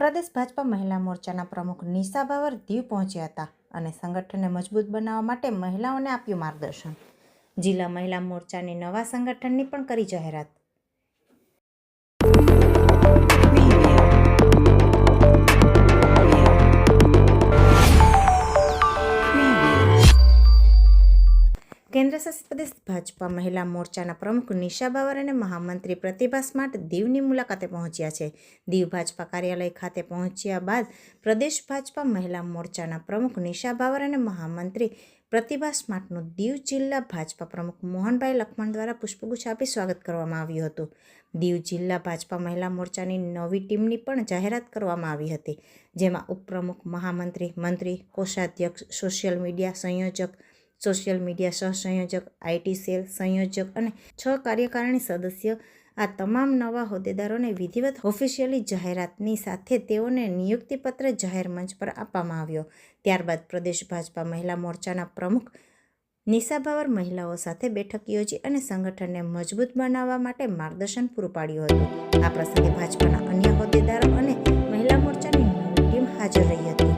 પ્રદેશ ભાજપા મહિલા મોરચાના પ્રમુખ નિશા બાવર દીવ પહોંચ્યા હતા અને સંગઠનને મજબૂત બનાવવા માટે મહિલાઓને આપ્યું માર્ગદર્શન. જિલ્લા મહિલા મોરચાની નવા સંગઠનની પણ કરી જાહેરાત. પ્રદેશ ભાજપા મહિલા મોરચાના પ્રમુખ નિશા બાવર અને મહામંત્રી પ્રતિભા સ્માર્ટ દીવની મુલાકાતે પહોંચ્યા છે. દીવ ભાજપા કાર્યાલય ખાતે પહોંચ્યા બાદ પ્રદેશ ભાજપા મહિલા મોરચાના પ્રમુખ નિશા બાવર અને મહામંત્રી પ્રતિભા સ્માર્ટનું દીવ જિલ્લા ભાજપા પ્રમુખ મોહનભાઈ લખમણ દ્વારા પુષ્પગુચ્છ આપી સ્વાગત કરવામાં આવ્યું હતું. દીવ જિલ્લા ભાજપા મહિલા મોરચાની નવી ટીમની પણ જાહેરાત કરવામાં આવી હતી, જેમાં ઉપપ્રમુખ, મહામંત્રી, મંત્રી, કોષાધ્યક્ષ, સોશિયલ મીડિયા સંયોજક સોશિયલ મીડિયા સહસંયોજક આઈટી સેલ સંયોજક અને છ કાર્યકારિણી સદસ્ય. આ તમામ નવા હોદ્દેદારોને વિધિવત ઓફિશિયલી જાહેરાતની સાથે તેઓને નિયુક્તિપત્ર જાહેર મંચ પર આપવામાં આવ્યો. ત્યારબાદ પ્રદેશ ભાજપા મહિલા મોરચાના પ્રમુખ નિશાભાવર મહિલાઓ સાથે બેઠક યોજી અને સંગઠનને મજબૂત બનાવવા માટે માર્ગદર્શન પૂરું પાડ્યું હતું. આ પ્રસંગે ભાજપાના અન્ય હોદ્દેદારો અને મહિલા મોરચાની ટીમ હાજર રહી હતી.